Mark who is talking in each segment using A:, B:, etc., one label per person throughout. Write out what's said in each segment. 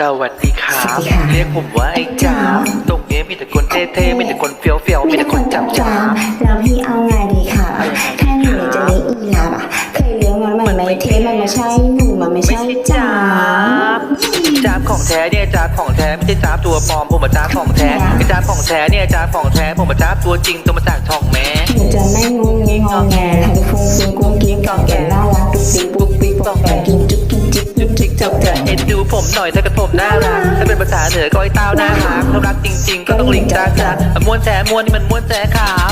A: สวัสดีครับ
B: สวัสดีค่ะ
A: เรียกผมว่าไอ้จ้าบตรงนี้มีแต่คนเท่ๆมีแต่คนเฟี้ยวๆมีแต่คนจับจ้าบ
B: แล้วพี่เอาไงดีคะถ้าหนูจะเลี้ยงอีลาบอะเคยเลี้ยงมันไหมไหมเทมันไม่ใช่หนูมันไม่ใช่จ้าบ
A: จ้าบของแท้เนี่ยจ้าบของแท้ไม่ใช่จ้าบตัวปลอมผมมาจ้าบของแท้ไอ้จ้าบของแท้เนี่ยจ้าบของแท้ผมมาจ้าบตัวจริงตัวมาจากช่องแม่
B: หนูจะไม่งงงี้งอแงทำฟุ้งฟิ้งกุ้งกิ้งกองแก่น่ารักตุ๊กติ๊กปุ๊กปิ๊กปองแปงกินจุ๊กกิน
A: ดูผมหน่อยถ้ากิดผมน่ารักถ้าเป็นภาษาเหนือก็ไอ้เต้าน่ารักถ้ารักจริง ๆ ก็ต้องลิงจ้าจ้าม้วนแท้ม้วนนี่มันม้วนแท้ครับ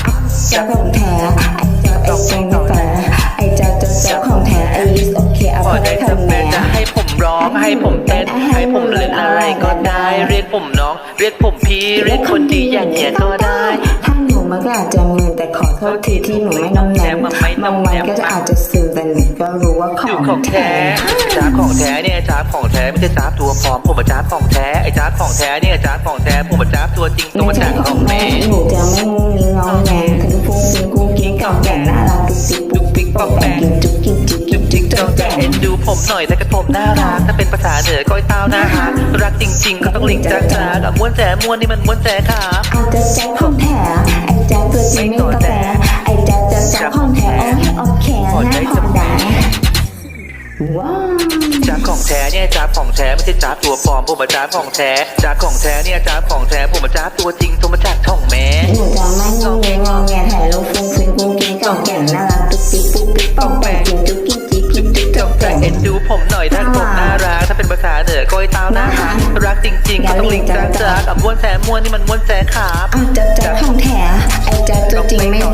B: เจ้าของแท้ไอ้เจ้าไอ้เจ้าไม่แฝงไอ้เจ้าเจ้าเจ้าของแท้ไอ้ลิสโอเคเอา
A: พอ
B: ไป
A: ได้
B: ทำแหน
A: เป็นจะให้ผมร้องให้ผมเต้นให้ผมเล่นอะไรก็ได้เรียกผมน้อง เรียกผมพี่เรียกคนดีอย่างเงี้ยก็ได้
B: ถ้าหนูมันก็อาจจะมึนแต่ขอโทษทีที่หนูไม่น้ำแนมบางวันก็จะอาจจะซึมแต่หนูก็รู้ว่าของแท้
A: จ้าของแท้เนี่ยจ้าของแท้ไม่ใช่จ้าตัวปลอมผมมาจ้าของแท้ไอ้จ้าของแท้เนี่ยจ้าของแท้ผมมาจ้าตัวจริงตัว
B: ไม่
A: มา
B: ใช่
A: จา
B: ขอ
A: ง
B: แม่หนูจะไม่งงงงงองแงถึงฟุ้งฟิ้งกุ้งกิ้งกองแก่น่ารักตุ๊กติ๊กปุ๊กปิ๊กปองแปงกินจุ๊กจิ๊กกินจิ๊กจ
A: ต้อบง
B: แจ
A: จะ
B: ง
A: เอ็นดูผมหน่อยถ้าเกิดผมน่ารักถ้าเป็นภาษาเหนือก็ไอ้เต้าน่ารักรักจริงๆก็ต้องลิงจ้าจ้ากับม้วนแท้ม้วนนี่มันม้วนแท้ครับ
B: อาจจะแจ๊ของแท้ไอ้แจ๊คตัวจริงไม่ต้องแต ว้าว
A: จ้าบของแท้เนี่ยจ้าบของแท้ไม่ใช่จ้าบตัวปลอมผมมาจ้าบของแท้จ้าบของแท้เนี่ยจ้าบของแท้ผมมาจ้าบตัวจริงตัวมาจากช่องแม่
B: หนูจะไม่งงเงงงแงถ่ายรูปฟุ้งฟิ้งกุ้งกิ้งกองแก่น่ารักตุ๊กติ๊กปุ๊กปิ๊กปองแปงกินจุ๊กกินจิ๊กกินจิ๊กจบแจ
A: จะ
B: ง
A: เอ็นดูผมหน่อยถ้าผมน่ารักถ้าเป็นภาษาเหนือก็ไอ้เต้าน่ารักรักจริงๆก็ต้องลิงจ้าจ้ากับม้วนแท้ม้วนนี่มันม้วนแท้ครับ
B: อาจจะแจ๊คของแท้ไอ้แจ๊คตัวจริงไม่แฝ